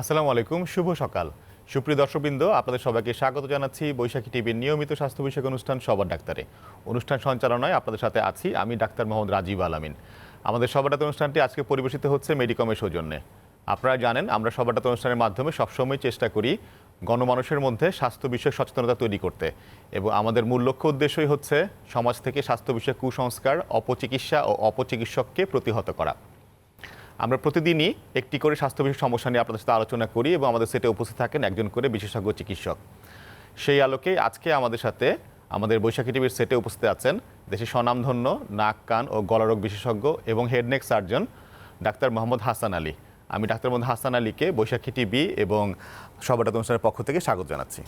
আসসালামু আলাইকুম, শুভ সকাল। সুপ্রিয় দর্শকবৃন্দ, আপনাদের সবাইকে স্বাগত জানাচ্ছি বৈশাখী টিভির নিয়মিত স্বাস্থ্য বিষয়ক অনুষ্ঠান সবার ডাক্তারে। অনুষ্ঠান সঞ্চালনায় আপনাদের সাথে আছি আমি ডাক্তার মোহাম্মদ রাজীব আলামিন। আমাদের সবার অনুষ্ঠানটি আজকে পরিবেশিত হচ্ছে মেডিকমের সৌজন্যে। আপনারা জানেন, আমরা সবার ডাক্তার অনুষ্ঠানের মাধ্যমে সবসময় চেষ্টা করি গণমানুষের মধ্যে স্বাস্থ্য বিষয়ক সচেতনতা তৈরি করতে এবং আমাদের মূল লক্ষ্য উদ্দেশ্যই হচ্ছে সমাজ থেকে স্বাস্থ্য বিষয়ক কুসংস্কার, অপচিকিৎসা ও অপচিকিৎসককে প্রতিহত করা। আমরা প্রতিদিনই একটি করে স্বাস্থ্য বিষয়ক সমস্যা নিয়ে আপনাদের সাথে আলোচনা করি এবং আমাদের সেটে উপস্থিত থাকেন একজন করে বিশেষজ্ঞ চিকিৎসক। সেই আলোকে আজকে আমাদের সাথে আমাদের বৈশাখী টিভির সেটে উপস্থিত আছেন দেশের স্বনামধন্য, নাক, কান ও গলারোগ বিশেষজ্ঞ এবং head neck surgeon doctor Mohammad Hasan Ali. আমি ডাক্তার মোহাম্মদ হাসান আলীকে বৈশাখী টিভি এবং সবাটা অনুষ্ঠানের পক্ষ থেকে স্বাগত জানাচ্ছি।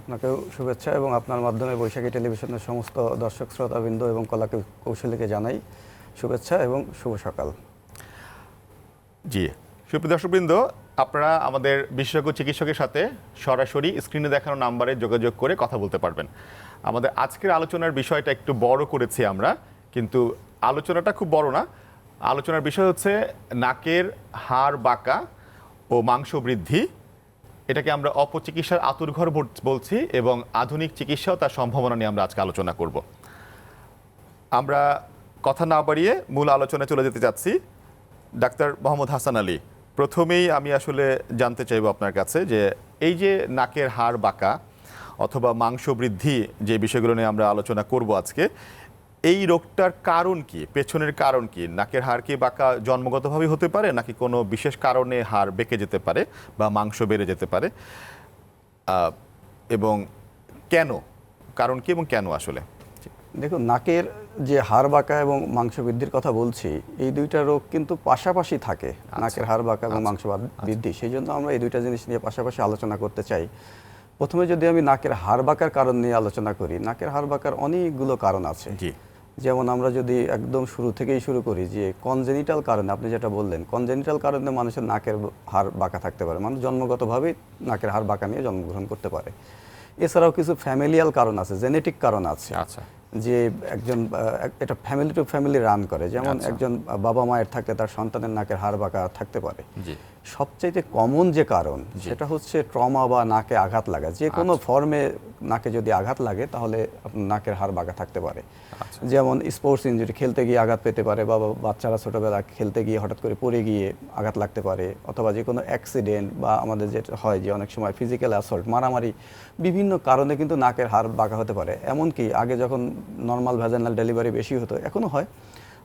আপনাকেও শুভেচ্ছা এবং আপনার মাধ্যমে বৈশাখী টেলিভিশনের সমস্ত দর্শক, শ্রোতাবৃন্দ এবং কলা কৌশলীকে জানাই শুভেচ্ছা এবং শুভ সকাল। জি। সুপ্রিয় দর্শকবৃন্দ, আপনারা আমাদের বিশেষজ্ঞ চিকিৎসকের সাথে সরাসরি স্ক্রিনে দেখানো নাম্বারে যোগাযোগ করে কথা বলতে পারবেন। আমাদের আজকের আলোচনার বিষয়টা একটু বড় করেছি আমরা, কিন্তু আলোচনাটা খুব বড় না। আলোচনার বিষয় হচ্ছে নাকের হাড় বাঁকা ও মাংস বৃদ্ধি। এটাকে আমরা অপচিকিৎসার আতুরঘর বল- বলছি এবং আধুনিক চিকিৎসাও তার সম্ভাবনা নিয়ে আমরা আজকে আলোচনা করব। আমরা কথা না বাড়িয়ে মূল আলোচনায় চলে যেতে চাচ্ছি। ডাক্তার মোহাম্মদ হাসান আলী, প্রথমেই আমি আসলে জানতে চাইব আপনার কাছে যে এই যে নাকের হাড় বাঁকা অথবা মাংস বৃদ্ধি যে বিষয়গুলো নিয়ে আমরা আলোচনা করব আজকে, এই রোগটার কারণ কি? পেছনের কারণ কি? নাকের হাড় কি বাঁকা জন্মগতভাবে হতে পারে নাকি কোনো বিশেষ কারণে হাড় বেঁকে যেতে পারে বা মাংস বেড়ে যেতে পারে? এবং কেন? কারণ কি এবং কেন আসলে? দেখুন নাকের যে হাড় বাঁকা এবং মাংস বৃদ্ধির কথা বলছি এই দুইটা রোগ কিন্তু পাশাপাশি থাকে নাকের হাড় বাঁকা এবং মাংস বাদ- বৃদ্ধি। সেই জন্য আমরা এই দুইটা জিনিস নিয়ে পাশাপাশি আলোচনা করতে চাই। প্রথমে যদি আমি নাকের হাড় বাঁকার কারণ নিয়ে আলোচনা করি নাকের হাড় বাঁকার অনেকগুলো কারণ আছে। যেমন আমরা যদি একদম শুরু থেকেই শুরু করি যে কনজেনিটাল কারণে আপনি যেটা বললেন কনজেনিটাল কারণে মানুষের নাকের হাড় বাঁকা থাকতে পারে। মানুষ জন্মগতভাবেই নাকের হাড় বাঁকা নিয়ে জন্মগ্রহণ করতে পারে। এছাড়াও কিছু ফ্যামিলিয়াল কারণ আছে জেনেটিক কারণ আছে। আচ্ছা। যে একজন এটা ফ্যামিলি টু ফ্যামিলি রান করে। যেমন আচ্ছা। একজন বাবা মায়ের থাকলে তার সন্তানের নাকের হাড় বাঁকা থাকতে পারে। জি। সবচাইতে কমন যে কারণ সেটা হচ্ছে ট্রমা বা নাকে আঘাত লাগা। যে কোনো আচ্ছা। ফর্মে নাকে যদি আঘাত লাগে তাহলে আপনার নাকের হাড় বাঁকা থাকতে পারে। আচ্ছা। যেমন স্পোর্টস ইনজুরি খেলতে গিয়ে আঘাত পেতে পারে বা বা- বাচ্চারা ছোটবেলা খেলতে গিয়ে হঠাৎ করে পড়ে গিয়ে আঘাত লাগতে পারে অথবা যে কোনো অ্যাক্সিডেন্ট বা আমাদের যেটা হয় যে অনেক সময় ফিজিক্যাল অ্যাসল্ট মারামারি বিভিন্ন কারণে কিন্তু নাকের হাড় বাঁকা হতে পারে। এমনকি আগে যখন নর্মাল ভ্যাজানাল ডেলিভারি বেশি হতো এখনও হয়।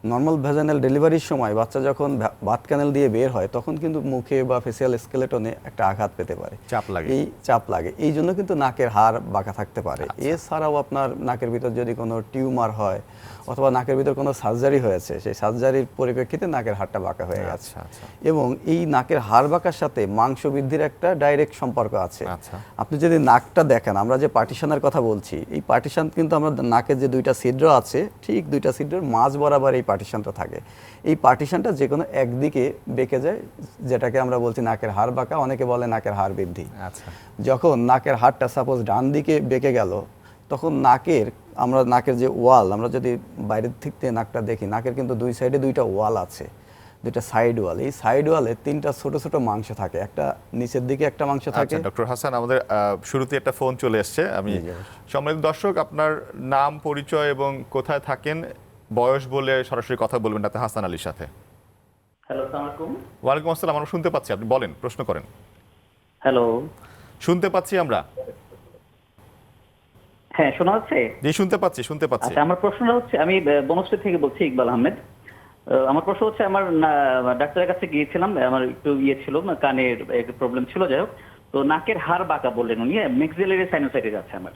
নর্মাল ভ্যাজানাল ডেলিভারির সময় বাচ্চা যখন বাত ক্যানেল দিয়ে বের হয় তখন কিন্তু মুখে বা ফেসিয়াল স্কেলেটনে একটা আঘাত পেতে পারে। চাপ লাগে। এই চাপ লাগে। এই জন্য কিন্তু নাকের হাড় বাঁকা থাকতে পারে। এছাড়াও আপনার নাকের ভিতর যদি কোনো টিউমার হয় অথবা নাকের ভিতর কোনো সার্জারি হয়েছে সেই সার্জারির পরিপ্রেক্ষিতে নাকের হাড়টা বাঁকা হয়ে গেছে। আচ্ছা। আচ্ছা এবং এই নাকের হাড় বাঁকার সাথে মাংস বৃদ্ধির একটা ডাইরেক্ট সম্পর্ক আছে। আচ্ছা। আপনি যদি নাকটা দেখেন আমরা যে পার্টিশনের কথা বলছি এই পার্টিশন কিন্তু আমরা নাকের যে দুইটা ছিদ্র আছে ঠিক দুইটা ছিদ্রের মাঝ বরাবর এই পার্টিশনটা থাকে। এই পার্টিশনটা যে কোনো একদিকে বেঁকে যায় যেটাকে আমরা বলছি নাকের হাড় বাঁকা অনেকে বলে নাকের হাড় বৃদ্ধি। আচ্ছা। যখন নাকের হাড়টা সাপোজ ডান দিকে বেঁকে গেল তখন নাকের আমরা নাকের যে ওয়াল আমরা যদি বাইরের দিক থেকে নাকটা দেখি নাকের কিন্তু দুই সাইডে দুইটা ওয়াল আছে। দুইটা সাইড ওয়াল এই সাইড ওয়ালে তিনটা ছোট ছোট মাংস থাকে। একটা নিচের দিকে একটা মাংস থাকে। আচ্ছা ডক্টর হাসান আমাদের শুরুতে একটা ফোন চলে এসছে। আমি সম্মানিত দর্শক আপনার নাম পরিচয় এবং কোথায় থাকেন বয়স বলে সরাসরি কথা বলবেন ডাক্তার হাসান আলীর সাথে। হ্যালো আসসালামু ওয়ালাইকুম আসসালাম আমরা শুনতে পাচ্ছি। আপনি বলেন প্রশ্ন করেন। হ্যালো। শুনতে পাচ্ছি আমরা। হ্যাঁ শোনা যাচ্ছে? জি শুনতে পাচ্ছি শুনতে পাচ্ছি। আচ্ছা আমার প্রশ্নটা হচ্ছে আমি বনশ্রী থেকে বলছি ইকবাল আহমেদ। আহ, আমার প্রশ্ন হচ্ছে আমার না- ডাক্তারের কাছে গিয়েছিলাম আমার একটু ইয়ে ছিল কানের প্রবলেম ছিল যাই হোক। তো নাকের হাড় বাঁকা বললেন উনি মেক্সিলারি সাইনোসাইটিস আছে আমার।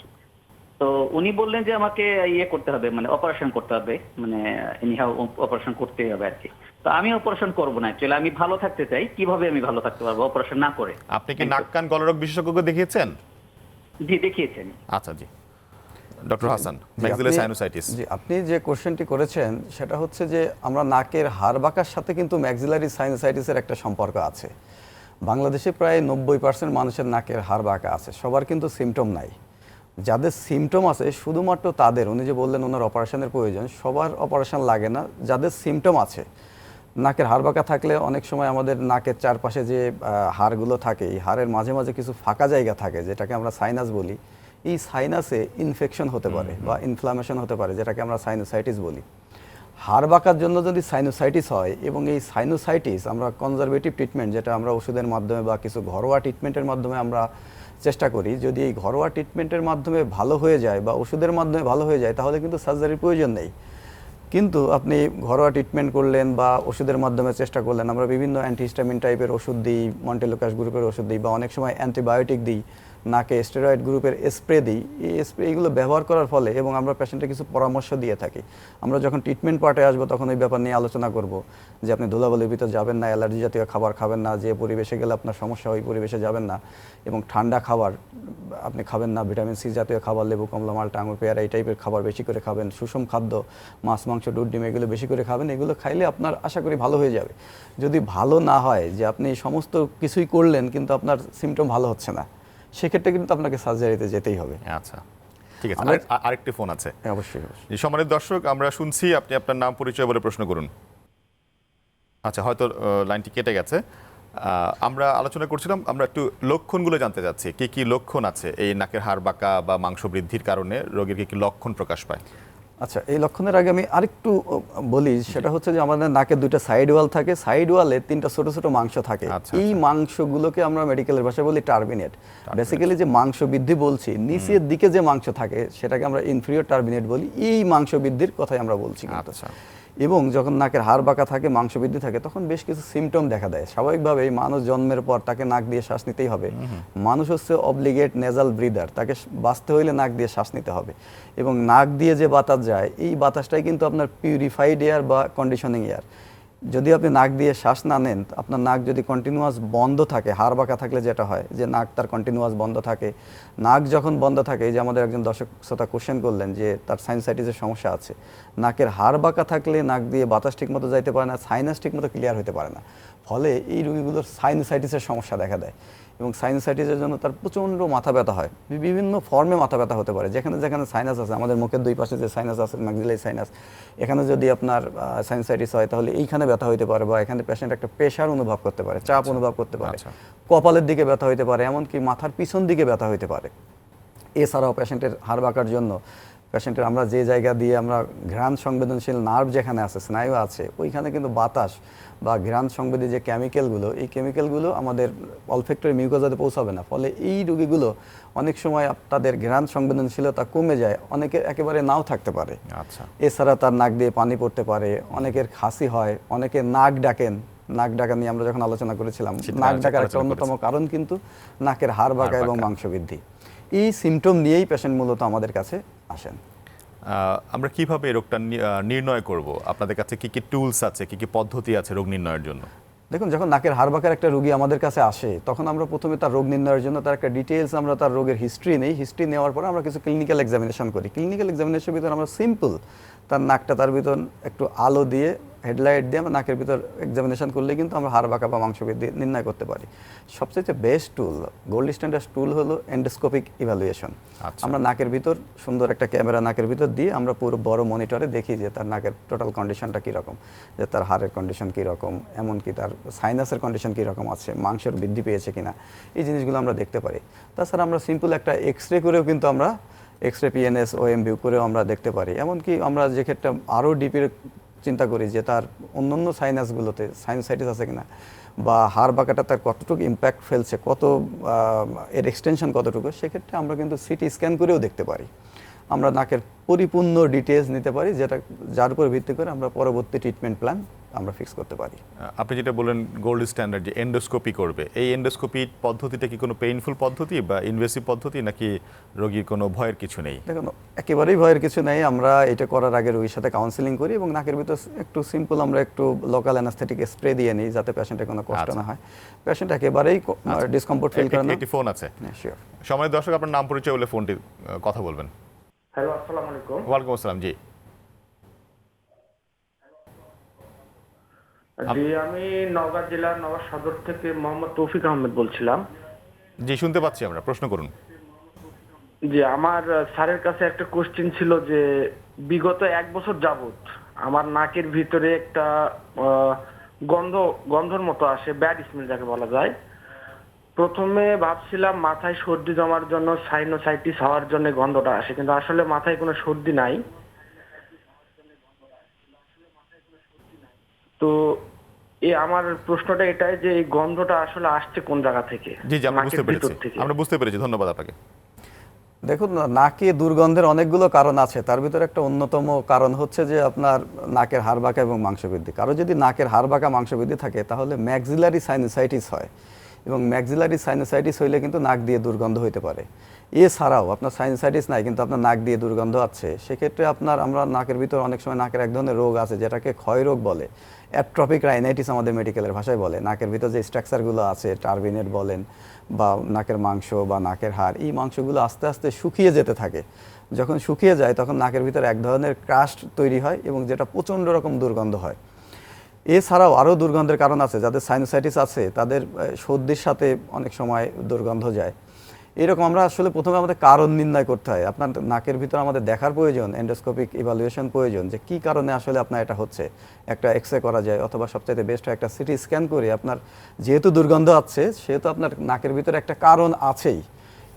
তো উনি বললেন যে আমাকে ইয়ে করতে হবে মানে অপারেশন করতে হবে মানে এনিহাও অপারেশন করতেই হবে আর কি তো আমি অপারেশন করব না অ্যাকচুয়ালি আমি ভালো থাকতে চাই কীভাবে আমি ভালো থাকতে পারব অপারেশন না করে? আপনি কি নাক কান গলরোগ বিশেষজ্ঞকে দেখিয়েছেন? জি দেখিয়েছেন। আচ্ছা জি। ডক্টর হাসান জি, আপনি- সাইনোসাইটিস জি আপনি যে কোশ্চেনটি করেছেন সেটা হচ্ছে যে আমরা নাকের হাড় বাঁকার সাথে কিন্তু ম্যাক্সিলারি সাইনোসাইটিসের একটা সম্পর্ক আছে। বাংলাদেশে প্রায় নব্বই পার্সেন্ট মানুষের নাকের হাড় বাঁকা আছে সবার কিন্তু সিমটম নাই। যাদের সিমটম আছে শুধুমাত্র তাদের উনি যে বললেন ওনার অপারেশনের প্রয়োজন সবার অপারেশন লাগে না যাদের সিমটম আছে। নাকের হাড় বাঁকা থাকলে অনেক সময় আমাদের নাকের চারপাশে যে হাড়গুলো থাকে এই হাড়ের মাঝে মাঝে কিছু ফাঁকা জায়গা থাকে যেটাকে আমরা সাইনাস বলি এই সাইনাসে ইনফেকশন হতে পারে বা ইনফ্লামেশন হতে পারে যেটাকে আমরা সাইনোসাইটিস বলি। হাড় বাঁকার জন্য যদি সাইনোসাইটিস হয় এবং এই সাইনোসাইটিস আমরা কনজারভেটিভ ট্রিটমেন্ট যেটা আমরা ওষুধের মাধ্যমে বা কিছু ঘরোয়া ট্রিটমেন্টের মাধ্যমে আমরা চেষ্টা করি যদি এই ঘরোয়া ট্রিটমেন্টের মাধ্যমে ভালো হয়ে যায় বা ওষুধের মাধ্যমে ভালো হয়ে যায়, তাহলে কিন্তু সার্জারির প্রয়োজন নেই। কিন্তু আপনি ঘরোয়া ট্রিটমেন্ট করলেন বা ওষুধের মাধ্যমে চেষ্টা করলেন, আমরা বিভিন্ন অ্যান্টিহিস্টামিন টাইপের ওষুধ দিই মন্টেলোকাস গ্রুপের ওষুধ দিই বা অনেক সময় অ্যান্টিবায়োটিক দিই নাকে স্টেরয়েড গ্রুপের স্প্রে দিই। এই স্প্রে এগুলো ব্যবহার করার ফলে এবং আমরা পেশেন্টকে কিছু পরামর্শ দিয়ে থাকি। আমরা যখন ট্রিটমেন্ট পার্টে আসব তখন এই ব্যাপার নিয়ে আলোচনা করব যে আপনি ধুলাবলির ভিতর যাবেন না, অ্যালার্জি জাতীয় খাবার খাবেন না, যে পরিবেশে গেলে আপনার সমস্যা ওই পরিবেশে যাবেন না এবং ঠান্ডা খাবার আপনি খাবেন না ভিটামিন সি জাতীয় খাবার, লেবু, কমলা, মালটা, আঙুর, পেয়ারা এই টাইপের খাবার বেশি করে খাবেন, সুষম খাদ্য, মাছ, মাংস, দুধ, ডিম এগুলো বেশি করে খাবেন, এগুলো খাইলে আপনার আশা করি ভালো হয়ে যাবে। যদি ভালো না হয় যে আপনি সমস্ত কিছুই করলেন কিন্তু আপনার সিমটম ভালো হচ্ছে না। সেক্ষেত্রে কিন্তু আপনাকে সার্জারিতে যেতেই হবে। আচ্ছা ঠিক আছে। আরেকটি ফোন আছে। হ্যাঁ, অবশ্যই অবশ্যই। সম্মানিত দর্শক আমরা শুনছি আপনি আপনার নাম পরিচয় বলে প্রশ্ন করুন। আচ্ছা হয়তো লাইনটি কেটে গেছে। আহ, আমরা আলোচনা করছিলাম আমরা একটু লক্ষণগুলো জানতে চাচ্ছি। কি কি লক্ষণ আছে এই নাকের হাড় বাঁকা বা মাংস বৃদ্ধির কারণে? রোগীর কি কি লক্ষণ প্রকাশ পায়? আচ্ছা এই লক্ষণের আগে আমি আরেকটু বলি সেটা হচ্ছে যে আমাদের নাকের দুইটা সাইড ওয়াল থাকে। সাইড ওয়ালে তিনটা ছোট ছোট মাংস থাকে। আচ্ছা, এই মাংসগুলোকে আমরা মেডিকেলের ভাষায় বলি টার্মিনেট বেসিক্যালি যে মাংস বৃদ্ধি বলছি নিচের দিকে যে মাংস থাকে সেটাকে আমরা ইনফিরিয়র টার্মিনেট বলি। এই মাংস বৃদ্ধির কথাই আমরা বলছি আচ্ছা। এবং যখন নাকের হাড় বাঁকা থাকে মাংস বৃদ্ধি থাকে তখন বেশ কিছু সিমটম দেখা দেয়। স্বাভাবিকভাবে মানুষ জন্মের পর তাকে নাক দিয়ে শ্বাস নিতেই হবে। মানুষ হচ্ছে অবলিগেট নেজাল ব্রিদার তাকে বাঁচতে হইলে নাক দিয়ে শ্বাস নিতে হবে। এবং নাক দিয়ে যে বাতাস যায় এই বাতাসটাই কিন্তু আপনার পিউরিফাইড এয়ার বা কন্ডিশনিং এয়ার যদি আপনি নাক দিয়ে শ্বাস না নেন, আপনার নাক যদি কন্টিনিউয়াস বন্ধ থাকে, হাড় বাঁকা থাকলে যেটা হয়, যে নাক তার কন্টিনিউয়াস বন্ধ থাকে। নাক যখন বন্ধ থাকে, এই যে আমাদের একজন দর্শক শ্রোতা কোশ্চেন করলেন যে তার সাইনসাইটিসের সমস্যা আছে। নাকের হাড় বাঁকা থাকলে নাক দিয়ে বাতাস ঠিকমতো যাইতে পারে না সাইনাস ঠিকমতো ক্লিয়ার হতে পারে না। ফলে এই রোগীগুলোর সাইনসাইটিসের সমস্যা দেখা দেয়। এবং সাইনোসাইটিসের জন্য তার প্রচণ্ড মাথা ব্যথা হয়। বিভিন্ন ফর্মে মাথা ব্যথা হতে পারে। যেখানে যেখানে সাইনাস আছে আমাদের মুখের দুই পাশে যে সাইনাস আছে ম্যাক্সিলাই সাইনাস এখানে যদি আপনার সাইনোসাইটিস হয় তাহলে এইখানে ব্যথা হতে পারে বা এখানে পেশেন্ট একটা প্রেশার অনুভব করতে পারে চাপ অনুভব করতে পারে। আচ্ছা। কপালের দিকে ব্যথা হতে পারে এমনকি মাথার পিছন দিকে ব্যথা হতে পারে। এছাড়াও পেশেন্টের হাড় বাঁকার জন্য পেশেন্টের আমরা যে জায়গা দিয়ে আমরা ঘ্রাণ সংবেদনশীল নার্ভ যেখানে আছে স্নায়ু আছে ওইখানে কিন্তু বাতাস বা ঘ্রাণ সংবেদী যে কেমিক্যালগুলো এই কেমিক্যালগুলো আমাদের অলফেক্টরি মিউকোজাতে পৌঁছাবে না। ফলে এই রোগীগুলো অনেক সময় তাদের ঘ্রাণ সংবেদনশীলতা কমে যায় অনেকের একেবারে নাও থাকতে পারে। আচ্ছা। এছাড়া তার নাক দিয়ে পানি পড়তে পারে অনেকের খাসি হয় অনেকে নাক ডাকেন। নাক ডাকা নিয়ে আমরা যখন আলোচনা করেছিলাম নাক ডাকার একটা অন্যতম কারণ কিন্তু নাকের হাড় বাঁকা এবং মাংস বৃদ্ধি এই সিমটম নিয়েই পেশেন্ট মূলত আমাদের কাছে আসেন। আমরা কীভাবে রোগটা নির্ণয় করব? আপনাদের কাছে কি কি টুলস আছে কি কি পদ্ধতি আছে রোগ নির্ণয়ের জন্য? দেখুন যখন নাকের হারবাকার একটা রোগী আমাদের কাছে আসে তখন আমরা প্রথমে তার রোগ নির্ণয়ের জন্য তার একটা ডিটেলস আমরা তার রোগের হিস্ট্রি নেই। হিস্ট্রি নেওয়ার পরে আমরা কিছু ক্লিনিক্যাল এক্সামিনেশন করি। ক্লিনিক্যাল এক্সামিনেশনের ভিতরে আমরা সিম্পল তার নাকটা তার ভিতর একটু আলো দিয়ে হেডলাইট দিয়ে আমরা নাকের ভিতর এক্সামিনেশন করলে কিন্তু আমরা হাড় বাঁকা বা মাংসবৃদ্ধি নির্ণয় করতে পারি। সবচেয়ে best tool gold standard tool হলো এন্ডোস্কোপিক ইভ্যালুয়েশন আচ্ছা। আমরা নাকের ভিতর সুন্দর একটা ক্যামেরা নাকের ভিতর দিয়ে আমরা পুরো বড় মনিটরে দেখি যে তার নাকের টোটাল কন্ডিশনটা কীরকম যে তার হাড়ের কন্ডিশন কীরকম এমনকি তার সাইনাসের কন্ডিশন কীরকম আছে মাংসের বৃদ্ধি পেয়েছে কিনা এই জিনিসগুলো আমরা দেখতে পারি। তাছাড়া আমরা সিম্পল একটা এক্স রে করেও কিন্তু আমরা এক্স রে পিএনএস ও এম ভিউ করেও আমরা দেখতে পারি। এমনকি আমরা যে ক্ষেত্রে আরও ডিপির চিন্তা করি যে তার অন্য অন্য সাইনাসগুলোতে সাইনোসাইটিস আছে কিনা, বা হাড় বাঁকাটা তার কতটুকু ইম্প্যাক্ট ফেলছে, কত এর এক্সটেনশন কতটুকু, সেক্ষেত্রে আমরা কিন্তু সিটি স্ক্যান করেও দেখতে পারি। আমরা নাকের পরিপূর্ণ ডিটেলস নিতে পারি যেটা যার উপর ভিত্তি করে আমরা পরবর্তী ট্রিটমেন্ট প্ল্যান আমরা ফিক্স করতে পারি। আপনি যেটা বললেন গোল্ড স্ট্যান্ডার্ড যে এন্ডোস্কোপি করবে এই এন্ডোস্কোপি পদ্ধতিটা কি কোনো পেইনফুল পদ্ধতি বা ইনভেসিভ পদ্ধতি নাকি রোগীর কোনো ভয়ের কিছু নেই? দেখুন একেবারেই ভয়ের কিছু নেই। আমরা এটা করার আগে রোগীর সাথে কাউন্সিলিং করি এবং নাকের ভিতর একটু সিম্পল আমরা একটু লোকাল অ্যানাস্থেটিক স্প্রে দিয়ে নিই যাতে পেশেন্টের কোনো কষ্ট আচ্ছা। না হয়। পেশেন্ট একেবারেই ডিসকমফোর্ট ফিল করে না। একটি ফোন আছে। শিওর সময় দর্শক আপনার নাম পরিচয় বলে ফোনটি কথা বলবেন। হ্যালো আসসালামু আলাইকুম। ওয়ালাইকুম আসসালাম জি। জি আমি নওগাঁ জেলার নওগাঁ সদর থেকে মোহাম্মদ তৌফিক আহমেদ বলছিলাম। জি শুনতে পাচ্ছি আমরা প্রশ্ন করুন। যে আমার স্যারের কাছে একটা কোশ্চেন ছিল যে বিগত এক বছর যাবত আমার নাকের ভিতরে একটা গন্ধ গন্ধর মতো আসে ব্যাড স্মেল যাকে বলা যায়। প্রথমে ভাবছিলাম মাথায় সর্দি জমার জন্য সাইনোসাইটিস হওয়ার জন্য গন্ধটা আসে কিন্তু আসলে মাথায় কোনো সর্দি নাই। তো এ আমার প্রশ্নটা এটাই যে এই গন্ধটা আসলে আসছে কোন জায়গা থেকে? জি জি আমরা বুঝতে পেরেছি। আমরা বুঝতে পেরেছি। ধন্যবাদ আপনাকে। দেখুন না, নাকে দুর্গন্ধের অনেকগুলো কারণ আছে। তার ভিতরে একটা অন্যতম কারণ হচ্ছে যে আপনার নাকের হাড় বাঁকা এবং মাংস বৃদ্ধি কারও যদি নাকের হাড় বাঁকা মাংস বৃদ্ধি থাকে তাহলে ম্যাক্সিলারি সাইনোসাইটিস হয়। এবং ম্যাক্সিলারি সাইনোসাইটিস হইলে কিন্তু নাক দিয়ে দুর্গন্ধ হইতে পারে। এছাড়াও আপনার সাইনোসাইটিস নাই, কিন্তু আপনার নাক দিয়ে দুর্গন্ধ আছে। সেক্ষেত্রে আপনার, আমরা নাকের ভিতর অনেক সময় নাকের এক ধরনের রোগ আছে, যেটাকে ক্ষয় রোগ বলে। অ্যাট্রপিক রাইনাইটিস আমাদের মেডিকেলের ভাষায় বলে। নাকের ভিতর যে স্ট্রাকচারগুলো আছে, টার্বিনেট বলেন, বা নাকের মাংস বা নাকের হাড়, এই মাংসগুলো আস্তে আস্তে শুকিয়ে যেতে থাকে। যখন শুকিয়ে যায়, তখন নাকের ভিতর এক ধরনের ক্রাস্ট তৈরি হয় এবং যেটা প্রচণ্ড রকম দুর্গন্ধ হয়। এছাড়াও আরও দুর্গন্ধের কারণ আছে, যাদের সাইনোসাইটিস আছে, তাদের সর্দির সাথে অনেক সময় দুর্গন্ধ যায়। এরকম আমরা আসলে প্রথমে আমাদের কারণ নির্ণয় করতে হয়। আপনার নাকের ভিতর আমাদের দেখার প্রয়োজন এন্ডোস্কোপিক ইভালুয়েশন প্রয়োজন, যে কি কারণে আসলে আপনার এটা হচ্ছে। একটা এক্স করা যায়, অথবা সবচাইতে বেস্ট একটা সিটি স্ক্যান করে আপনার যেহেতু দুর্গন্ধ আছে, সেহেতু আপনার নাকের ভিতরে একটা কারণ আছেই।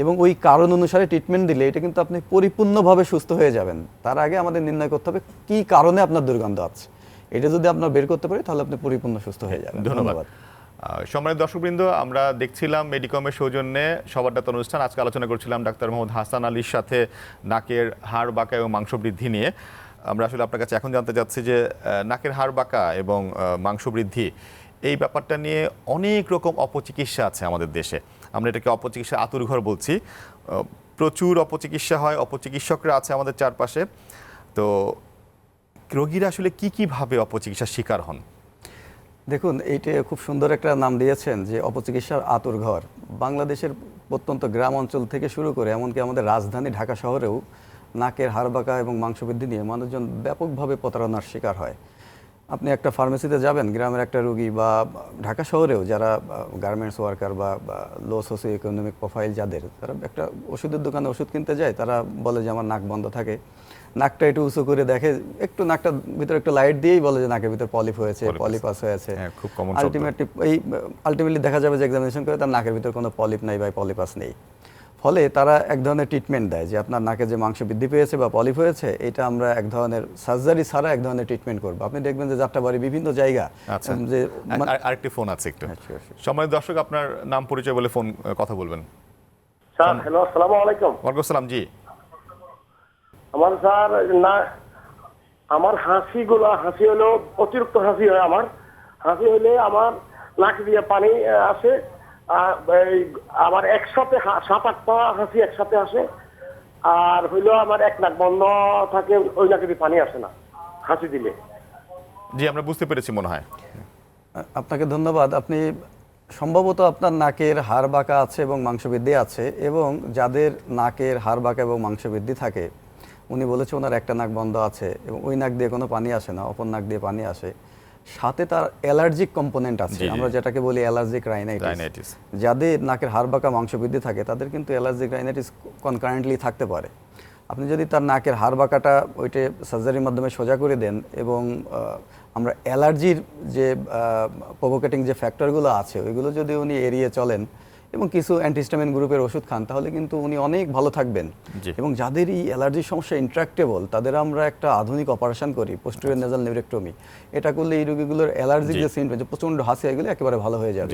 এবং ওই কারণ অনুসারে ট্রিটমেন্ট দিলে এটা কিন্তু আপনি পরিপূর্ণভাবে সুস্থ হয়ে যাবেন। তার আগে আমাদের নির্ণয় করতে হবে কী কারণে আপনার দুর্গন্ধ আছে। এটা যদি আপনার বের করতে পারি তাহলে আপনি পরিপূর্ণ সুস্থ হয়ে যাবেন। ধন্যবাদ। সম্মানিত দর্শকবৃন্দ আমরা দেখছিলাম মেডিকমের সৌজন্যে সবারদাত অনুষ্ঠান। আজকে আলোচনা করছিলাম ডাক্তার মোহাম্মদ হাসান আলীর সাথে নাকের হাড় বাঁকা এবং মাংস বৃদ্ধি নিয়ে। আমরা আসলে আপনার কাছে এখন জানতে চাচ্ছি যে নাকের হাড় বাঁকা এবং মাংস বৃদ্ধি এই ব্যাপারটা নিয়ে অনেক রকম অপচিকিৎসা আছে আমাদের দেশে। আমরা এটাকে অপচিকিৎসা আতুরঘর বলছি। প্রচুর অপচিকিৎসা হয় অপচিকিৎসকরা আছে আমাদের চারপাশে। তো রোগীরা আসলে কি কীভাবে অপচিকিৎসার শিকার হন? দেখুন, এইটা খুব সুন্দর একটা নাম দিয়েছেন যে অপচিকিৎসার আতুর ঘর। বাংলাদেশের প্রত্যন্ত গ্রাম অঞ্চল থেকে শুরু করে এমনকি আমাদের রাজধানী ঢাকা শহরেও নাকের হাড় বাঁকা এবং মাংসবৃদ্ধি নিয়ে মানুষজন ব্যাপকভাবে প্রতারণার শিকার হয়। আপনি একটা ফার্মেসিতে যাবেন, গ্রামের একটা রুগী বা ঢাকা শহরেও যারা গার্মেন্টস ওয়ার্কার বা লো সোসিও ইকোনমিক প্রোফাইল যাদের, তারা একটা ওষুধের দোকানে ওষুধ কিনতে যায়, তারা বলে যে আমার নাক বন্ধ থাকে। নাকটা একটু উঁচু করে দেখে একটু নাকটা ভিতরে একটু লাইট দিয়েই বলে যে নাকের ভিতর পলিপ হয়েছে পলিপাস হয়েছে। হ্যাঁ, খুব শব্দ। আলটিমেটলি এই আলটিমেটলি দেখা যাবে যে এক্সামিনেশন করে তার নাকের ভিতর কোনো পলিপ নাই বা পলিপাস নেই। ফলে তারা এক ধরনের ট্রিটমেন্ট দেয় যে আপনার নাকে যে মাংস বৃদ্ধি পেয়েছে বা পলিপ হয়েছে এটা আমরা এক ধরনের সার্জারি ছাড়া এক ধরনের ট্রিটমেন্ট করব। আপনি দেখবেন যে যাত্রা বাড়ি বিভিন্ন জায়গা আচ্ছা। যে আরেকটি ফোন আছে একটু। হ্যাঁ. সম্মানিত দর্শক আপনার নাম পরিচয় বলে ফোন কথা বলবেন। স্যার হ্যালো আসসালামু আলাইকুম। ওয়ালাইকুম আসসালাম জি। আমার স্যার না আমার হাসিগুলো হাসি হলো অতিরিক্ত হাসি হয় আমার। হাসি হলে আমার নাক দিয়ে পানি আসে। এই আমার একসাথে হা- সাত আটটা হাসি একসাথে আসে। আর হইল আমার এক নাক বন্ধ থাকে ওই নাকে দিয়ে পানি আসে না হাসি দিলে। জি আমরা বুঝতে পেরেছি মনে হয়। আপনাকে ধন্যবাদ। আপনি সম্ভবত আপনার নাকের হাড় বাঁকা আছে এবং মাংসবৃদ্ধি আছে এবং যাদের নাকের হাড় বাঁকা এবং মাংসবৃদ্ধি থাকে উনি বলেছে ওনার একটা নাক বন্ধ আছে। এবং ওই নাক দিয়ে কোনো পানি আসে না অপর নাক দিয়ে পানি আসে। সাথে তার অ্যালার্জিক কম্পোনেন্ট আছে। আমরা যেটাকে বলি অ্যালার্জিক রাইনাইটিস যাদের নাকের হাড় বাঁকা মাংসবৃদ্ধি থাকে তাদের কিন্তু অ্যালার্জিক রাইনাইটিস কনকারেন্টলি থাকতে পারে। আপনি যদি তার নাকের হাড় বাঁকাটা ওইটা সার্জারির মাধ্যমে সোজা করে দেন এবং আমরা অ্যালার্জির যে প্রভোকেটিং যে ফ্যাক্টরগুলো আছে ওইগুলো যদি উনি এড়িয়ে চলেন এবং কিছু অ্যান্টিস্টামিন গ্রুপের ওষুধ খান তাহলে কিন্তু উনি অনেক ভালো থাকবেন। এবং যাদের এই অ্যালার্জির সমস্যা ইন্ট্রাক্টেবল তাদের আমরা একটা আধুনিক অপারেশন করি পোস্টেরিয়র নেজাল নিউরেক্টমি এটা করলে এই রোগীগুলোর অ্যালার্জিক যে সিমটম যে প্রচণ্ড হাসি এগুলো একেবারে ভালো হয়ে যাবে।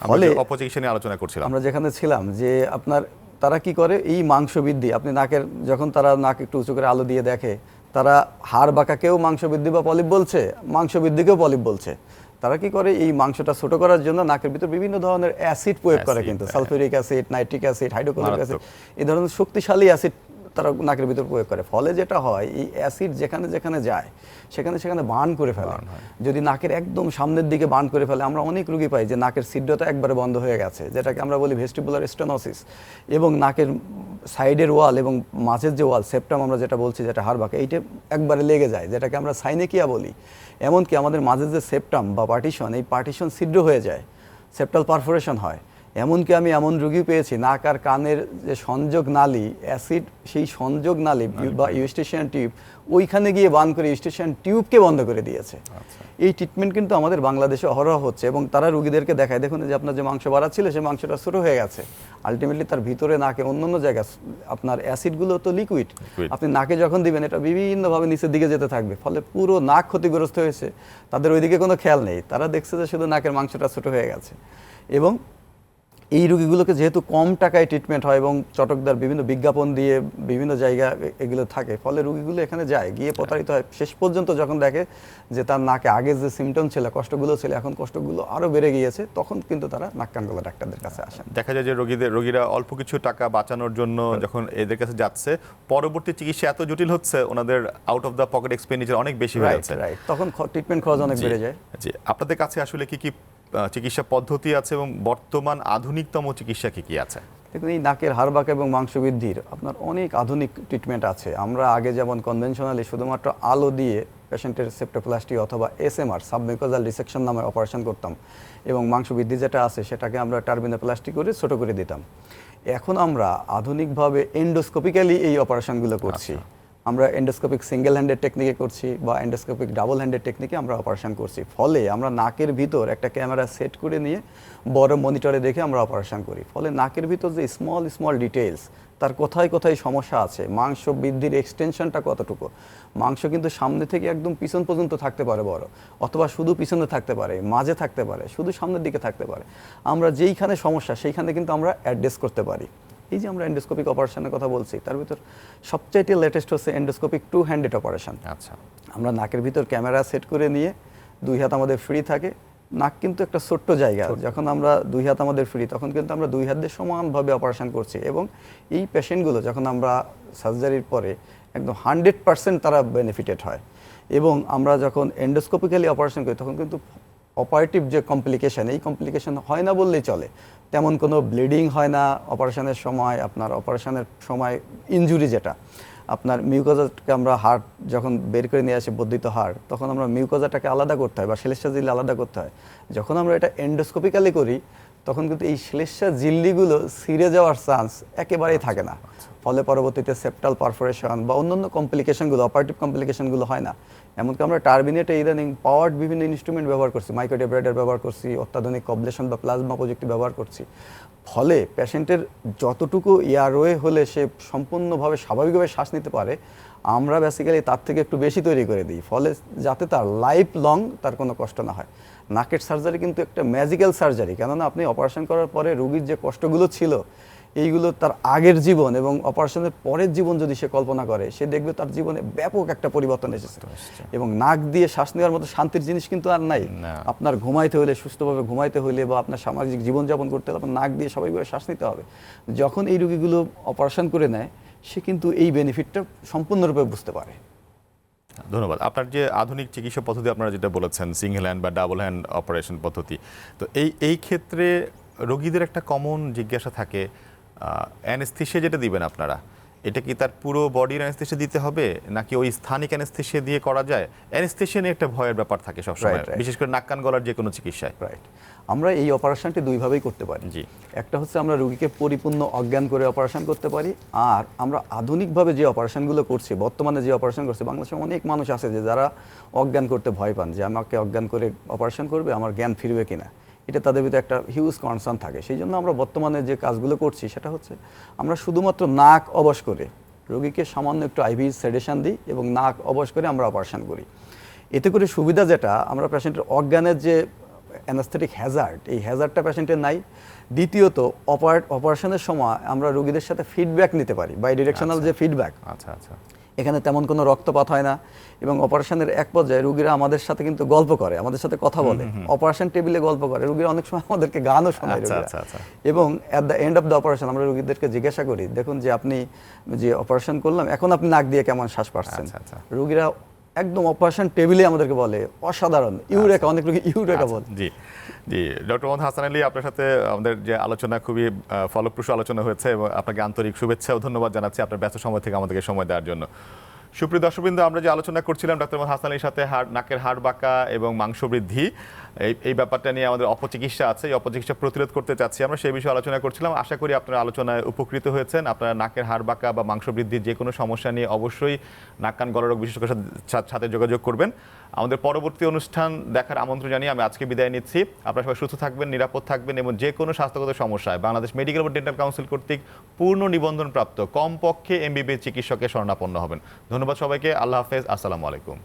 ফলে- নিয়ে আলোচনা করছিলাম। আমরা যেখানে ছিলাম যে আপনার তারা কি করে? এই মাংস বৃদ্ধি আপনি নাকের যখন তারা নাক একটু উঁচু করে আলো দিয়ে দেখে তারা হাড় বাঁকাকেও মাংস বৃদ্ধি বা পলিপ বলছে মাংস বৃদ্ধিকেও পলিপ বলছে। তারা কি করে? এই মাংসটা ছোট করার জন্য নাকের ভিতর বিভিন্ন ধরনের অ্যাসিড প্রয়োগ করে কিন্তু। হ্যাঁ। Sulphuric acid nitric acid hydrochloric acid এই ধরনের শক্তিশালী অ্যাসিড তারা নাকের ভিতর প্রয়োগ করে। ফলে যেটা হয় এই অ্যাসিড যেখানে যেখানে যায় সেখানে সেখানে বার্ন করে ফেলে। যদি নাকের একদম সামনের দিকে বার্ন করে ফেলে আমরা অনেক রুগী পাই যে নাকের ছিদ্রতা একবারে বন্ধ হয়ে গেছে যেটাকে আমরা বলি ভেস্টিবুলার স্টেনোসিস। এবং নাকের সাইডের ওয়াল এবং মাঝের যে ওয়াল সেপ্টাম আমরা যেটা বলছি যেটা হাড় বাঁকা এইটা একবারে লেগে যায় যেটাকে আমরা সাইনেকিয়া বলি। এমনকি আমাদের মাঝের যে সেপ্টাম বা পার্টিশন এই পার্টিশন ছিদ্র হয়ে যায় সেপ্টাল পারফোরেশন হয়। এমনকি আমি এমন রুগী পেয়েছি নাক আর কানের যে সংযোগ নালী অ্যাসিড সেই সংযোগ নালী বা ইউস্টেশন টিউব ওইখানে গিয়ে বান করে ইউস্টেশন টিউবকে বন্ধ করে দিয়েছে। এই ট্রিটমেন্ট কিন্তু আমাদের বাংলাদেশে অহরহ হচ্ছে এবং তারা রুগীদেরকে দেখায় দেখুন যে আপনার যে মাংস বাড়াচ্ছিল সেই মাংসটা ছোটো হয়ে গেছে। আলটিমেটলি তার ভিতরে নাকে অন্য অন্য জায়গা আপনার অ্যাসিডগুলো তো লিকুইড আপনি নাকে যখন দিবেন এটা বিভিন্নভাবে নিচের দিকে যেতে থাকবে ফলে পুরো নাক ক্ষতিগ্রস্ত হয়েছে। তাদের ওইদিকে কোনো খেয়াল নেই তারা দেখছে যে শুধু নাকের মাংসটা ছোট হয়ে গেছে। এবং এই রুগীগুলোকে যেহেতু কম টাকায় ট্রিটমেন্ট হয় এবং চটকদার বিভিন্ন বিজ্ঞাপন দিয়ে বিভিন্ন জায়গা এগুলো থাকে ফলে রুগীগুলো এখানে যায় গিয়ে প্রতারিত হয়। শেষ পর্যন্ত যখন দেখে যে তার নাকে আগে যে সিমটম ছিল কষ্টগুলো ছিল এখন কষ্টগুলো আরও বেড়ে গিয়েছে তখন কিন্তু তারা নাক কান ডাক্তারদের কাছে আসেন দেখা যায় যে রোগীদের রোগীরা অল্প কিছু টাকা বাঁচানোর জন্য যখন এদের কাছে যাচ্ছে পরবর্তী চিকিৎসা এত জটিল হচ্ছে ওনাদের out of the pocket expenditure অনেক বেশি হয়ে যাচ্ছে। তখন ট্রিটমেন্ট খরচ অনেক বেড়ে যায়। জি আপনাদের কাছে আসলে কি কি চিকিৎসা পদ্ধতি আছে এবং বর্তমান আধুনিকতম চিকিৎসা কি কি আছে? দেখুন এই নাকের হাড়বাঁকা এবং মাংস বৃদ্ধির আপনার অনেক আধুনিক ট্রিটমেন্ট আছে। আমরা আগে যেমন কনভেনশনালি শুধুমাত্র আলো দিয়ে পেশেন্টের সেপ্টোপ্লাস্টি অথবা এসএমআর সাবমিকোজাল রিসেকশন নামে অপারেশন করতাম এবং মাংস বৃদ্ধি যেটা আছে সেটাকে আমরা টার্মিনোপ্লাস্টি করে ছোটো করে দিতাম। এখন আমরা আধুনিকভাবে এন্ডোস্কোপিক্যালি এই অপারেশনগুলো করছি। আমরা এন্ডোস্কোপিক সিঙ্গেল হ্যান্ডেড টেকনিকে করছি বা এন্ডোস্কোপিক ডাবল হ্যান্ডেড টেকনিকে আমরা অপারেশন করছি। ফলে আমরা নাকের ভিতর একটা ক্যামেরা সেট করে নিয়ে বড় মনিটরে দেখে আমরা অপারেশন করি। ফলে নাকের ভিতর যে স্মল স্মল ডিটেলস তার কোথায় কোথায় সমস্যা আছে, মাংস বৃদ্ধির এক্সটেনশনটা কতটুকু, মাংস কিন্তু সামনে থেকে একদম পিছন পর্যন্ত থাকতে পারে বড়, অথবা শুধু পিছনে থাকতে পারে, মাঝে থাকতে পারে, শুধু সামনের দিকে থাকতে পারে। আমরা যেইখানে সমস্যা, সেইখানে কিন্তু আমরা অ্যাড্রেস করতে পারি। এই যে আমরা এন্ডোস্কোপিক অপারেশনের কথা বলছি তার ভিতর সবচাইতে লেটেস্ট হচ্ছে এন্ডোস্কোপিক টু হ্যান্ডেড অপারেশন আচ্ছা। আমরা নাকের ভিতর ক্যামেরা সেট করে নিয়ে দুই হাত আমাদের ফ্রি থাকে। নাক কিন্তু একটা ছোট্ট জায়গা। যখন আমরা দুই হাত আমাদের ফ্রি তখন কিন্তু আমরা দুই হাত দিয়ে সমানভাবে অপারেশন করছি এবং এই পেশেন্টগুলো যখন আমরা সার্জারির পরে একদম হান্ড্রেড পার্সেন্ট তারা বেনিফিটেড হয়। এবং আমরা যখন এন্ডোস্কোপিক্যালি অপারেশন করি তখন কিন্তু অপারেটিভ যে কমপ্লিকেশন এই কমপ্লিকেশন হয় না বললেই চলে। তেমন কোনো ব্লিডিং হয় না অপারেশনের সময়, আপনার অপারেশনের সময় ইঞ্জুরি যেটা, আপনার মিউকোজাটাকে আমরা হার্ট যখন বের করে নিয়ে আসি বর্ধিত হার্ট তখন আমরা মিউকোজাটাকে আলাদা করতে হয় বা সেলেস্টাজিল আলাদা করতে হয়। যখন আমরা এটা এন্ডোস্কোপিক্যালি করি তখন কিন্তু এই শ্লেষ্মা ঝিল্লিগুলো ছিঁড়ে যাওয়ার চান্স একেবারেই থাকে না। ফলে পরবর্তীতে সেপ্টাল পারফোরেশন বা অন্যান্য কমপ্লিকেশনগুলো অপারেটিভ কমপ্লিকেশনগুলো হয় না। এমনকি আমরা টার্বিনেটে ইদানিং পাওয়ার্ড বিভিন্ন ইনস্ট্রুমেন্ট ব্যবহার করছি মাইক্রোডেব্রাইডার ব্যবহার করছি অত্যাধুনিক কবলেশন বা প্লাজমা প্রযুক্তি ব্যবহার করছি। ফলে পেশেন্টের যতটুকু এয়ারওয়ে হলে সে সম্পূর্ণভাবে স্বাভাবিকভাবে শ্বাস নিতে পারে আমরা বেসিক্যালি তার থেকে একটু বেশি তৈরি করে দিই। ফলে যাতে তার লাইফ লং তার কোনো কষ্ট না হয়। নাকের সার্জারি কিন্তু একটা ম্যাজিক্যাল সার্জারি কেননা আপনি অপারেশন করার পরে রোগীর যে কষ্টগুলো ছিল এইগুলো তার আগের জীবন এবং অপারেশনের পরের জীবন যদি সে কল্পনা করে সে দেখবে তার জীবনে ব্যাপক একটা পরিবর্তন এসেছে। এবং নাক দিয়ে শ্বাস নেওয়ার মতো শান্তির জিনিস কিন্তু আর নাই। আপনার ঘুমাইতে হলে সুস্থভাবে ঘুমাইতে হলে বা আপনার সামাজিক জীবনযাপন করতে হলে আপনার নাক দিয়ে স্বাভাবিকভাবে শ্বাস নিতে হবে। যখন এই রুগীগুলো অপারেশন করে নেয় সে কিন্তু এই বেনিফিটটা সম্পূর্ণরূপে বুঝতে পারে। ধন্যবাদ। আপনার যে আধুনিক চিকিৎসা পদ্ধতি আপনারা যেটা বলেছেন সিঙ্গেল হ্যান্ড বা ডাবল হ্যান্ড অপারেশন পদ্ধতি তো এই এই ক্ষেত্রে রোগীদের একটা কমন জিজ্ঞাসা থাকে অ্যানেস্থেশিয়া যেটা দিবেন আপনারা এটা কি তার পুরো বডির অ্যানেস্থেশিয়া দিতে হবে নাকি ওই স্থানিক অ্যানেস্থেশিয়া দিয়ে করা যায়? অ্যানেস্থেশিয়া নিয়ে একটা ভয়ের ব্যাপার থাকে সবসময়. বিশেষ করে নাক কান গলার যে কোনো চিকিৎসায়। রাইট আমরা এই অপারেশনটি দুইভাবেই করতে পারি। জি। একটা হচ্ছে আমরা রুগীকে পরিপূর্ণ অজ্ঞান করে অপারেশন করতে পারি আর আমরা আধুনিকভাবে যে অপারেশনগুলো করছি বর্তমানে যে অপারেশন করছি বাংলাদেশে অনেক মানুষ আছে যে যারা অজ্ঞান করতে ভয় পান যে আমাকে অজ্ঞান করে অপারেশন করবে আমার জ্ঞান ফিরবে কিনা। এটা তাদের ভিতরে একটা হিউজ কনসার্ন থাকে। সেই জন্য আমরা বর্তমানে যে কাজগুলো করছি সেটা হচ্ছে আমরা শুধুমাত্র নাক অবশ করে রোগীকে সামান্য একটু আইভি সেডেশন দিই এবং নাক অবশ করে আমরা অপারেশন করি। এতে করে সুবিধা যেটা আমরা পেশেন্টের অজ্ঞানের যে অ্যানাস্থেটিক হ্যাজার্ড এই হ্যাজার্ডটা পেশেন্টের নাই দ্বিতীয়ত অপারেট অপারেশনের সময় আমরা রোগীদের সাথে ফিডব্যাক নিতে পারি বাই ডিরেকশনাল যে ফিডব্যাক আচ্ছা আচ্ছা এখানে তেমন কোনো রক্তপাত হয় না এবং অপারেশনের এক পর্যায়ে রুগীরা আমাদের সাথে কিন্তু গল্প করে আমাদের সাথে কথা বলে অপারেশন টেবিলে গল্প করে রুগীরা অনেক সময় আমাদেরকে গানও শোনায় আচ্ছা। আচ্ছা, আচ্ছা। এবং at the end of the operation আমরা রুগীদেরকে জিজ্ঞাসা করি দেখুন যে আপনি যে অপারেশন করলাম এখন আপনি নাক দিয়ে কেমন শ্বাস পাচ্ছেন আচ্ছা, আচ্ছা। রুগীরা একদম অপারেশন টেবিলে আমাদেরকে বলে অসাধারণ। ইউরেকা অনেক লোক ইউরেকা বলে। জি জি। ডক্টর মোহাম্মদ হাসান আলী আপনার সাথে আমাদের যে আলোচনা খুবই ফলপ্রসূ আলোচনা হয়েছে এবং আপনাকে আন্তরিক শুভেচ্ছা ও ধন্যবাদ জানাচ্ছি আপনার ব্যস্ত সময় থেকে আমাদেরকে সময় দেওয়ার জন্য। সুপ্রিয় দর্শকবৃন্দ আমরা যে আলোচনা করছিলাম ডক্টর মোহাম্মদ হাসান আলীর সাথে হাড় নাকের হাড় বাঁকা এবং মাংস বৃদ্ধি এই এই ব্যাপারটা নিয়ে আমাদের অপচিকিৎসা আছে, এই অপচিকিৎসা প্রতিরোধ করতে চাচ্ছি আমরা। সেই বিষয়ে আলোচনা করছিলাম। আশা করি আপনারা আলোচনায় উপকৃত হয়েছেন। আপনারা নাকের হাড় বাঁকা বা মাংস বৃদ্ধির যে কোনো সমস্যা নিয়ে অবশ্যই নাক, কান গলারোগ বিশেষজ্ঞের সাথে- যোগাযোগ করবেন। আমাদের পরবর্তী অনুষ্ঠান দেখার আমন্ত্রণ জানিয়ে আমি আজকে বিদায় নিচ্ছি। আপনারা সবাই সুস্থ থাকবেন, নিরাপদ থাকবেন এবং যে কোনো স্বাস্থ্যগত সমস্যায় বাংলাদেশ মেডিকেল ও ডেন্টাল কাউন্সিল কর্তৃক পূর্ণ নিবন্ধন প্রাপ্ত কমপক্ষে এমবিবি চিকিৎসকের শরণাপন্ন হবেন। ধন্যবাদ সবাইকে। আল্লাহ হাফেজ। আসসালামু আলাইকুম।